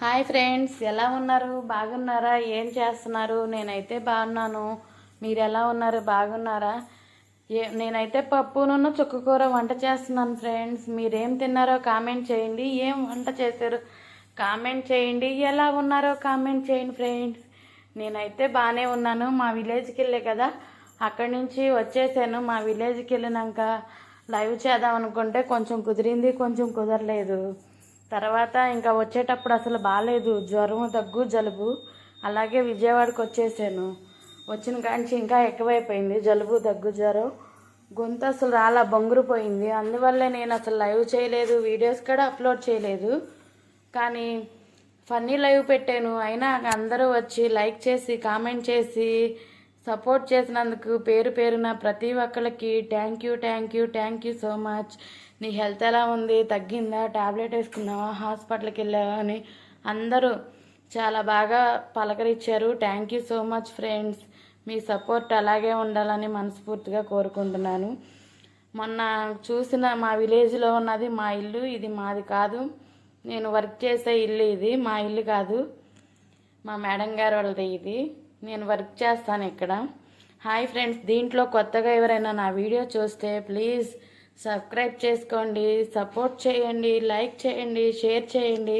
Hi friends ఎలా ఉన్నారు? బాగున్నారా? ఏం చేస్తున్నారు? నేనైతే బాగున్నాను. మీరు ఎలా ఉన్నారు? బాగున్నారా? ఏ నేనైతే పప్పునున్న చుక్కకూర వంట చేస్తున్నాను ఫ్రెండ్స్. మీరేం తిన్నారో కామెంట్ చేయండి. ఏం వంట చేశారు? కామెంట్ చేయండి. ఎలా ఉన్నారో కామెంట్ చేయండి ఫ్రెండ్స్. నేనైతే బాగానే ఉన్నాను. మా విలేజ్కి వెళ్ళే కదా అక్కడి నుంచి వచ్చేసాను. మా విలేజ్కి వెళ్ళినాక లైవ్ చేద్దాం అనుకుంటే కొంచెం కుదిరింది కొంచెం కుదరలేదు. తర్వాత ఇంకా వచ్చేటప్పుడు అసలు బాగాలేదు జ్వరం దగ్గు జలుబు. అలాగే విజయవాడకి వచ్చేసాను. వచ్చిన కాంచి ఇంకా ఎక్కువైపోయింది. జలుబు దగ్గు జ్వరం. గొంతు అసలు రాలా బొంగురుపోయింది అందువల్లే నేను అసలు లైవ్ చేయలేదు. వీడియోస్ కూడా అప్లోడ్ చేయలేదు. కానీ ఫన్నీ లైవ్ పెట్టాను. అయినా అందరూ వచ్చి లైక్ చేసి కామెంట్ చేసి సపోర్ట్ చేసినందుకు పేరు పేరున ప్రతి ఒక్కరికి thank you thank you thank you so much నీ హెల్త్ ఎలా ఉంది? తగ్గిందా? టాబ్లెట్ వేసుకున్నావా? హాస్పిటల్కి వెళ్ళావా? అని అందరూ చాలా బాగా పలకరించారు thank you so much friends me support అలాగే ఉండాలని మనస్ఫూర్తిగా కోరుకుంటున్నాను. మొన్న చూసిన మా విలేజ్లో ఉన్నది మా ఇల్లు. ఇది మాది కాదు. నేను వర్క్ చేసే ఇల్లు ఇది. మా ఇల్లు కాదు. మా మేడం గారు వాళ్ళది ఇది. నేను వర్క్ చేస్తాను ఇక్కడ. హాయ్ ఫ్రెండ్స్ దీంట్లో కొత్తగా ఎవరైనా నా వీడియో చూస్తే ప్లీజ్ సబ్స్క్రైబ్ చేసుకోండి సపోర్ట్ చేయండి లైక్ చేయండి షేర్ చేయండి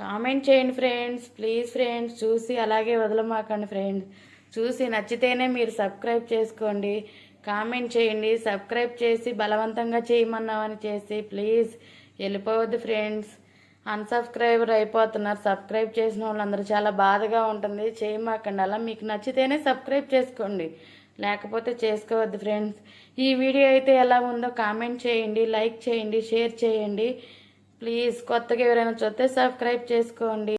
కామెంట్ చేయండి ఫ్రెండ్స్ ప్లీజ్ ఫ్రెండ్స్ చూసి అలాగే వదలమాకండి ఫ్రెండ్స్. చూసి నచ్చితేనే మీరు సబ్స్క్రైబ్ చేసుకోండి కామెంట్ చేయండి సబ్స్క్రైబ్ చేసి బలవంతంగా చేయమన్నామని చేసి ప్లీజ్ వెళ్ళిపోవద్దు ఫ్రెండ్స్. అన్సబ్స్క్రైబర్ అయిపోతున్నారు. సబ్స్క్రైబ్ చేసిన వాళ్ళందరూ చాలా బాధగా ఉంటుంది. చేయమాకండి. అలా మీకు నచ్చితేనే సబ్స్క్రైబ్ చేసుకోండి. లేకపోతే చేసుకోవద్దు ఫ్రెండ్స్ ఈ వీడియో అయితే ఎలా ఉందో కామెంట్ చేయండి లైక్ చేయండి షేర్ చేయండి. ప్లీజ్ కొత్తగా ఎవరైనా చూస్తే సబ్స్క్రైబ్ చేసుకోండి.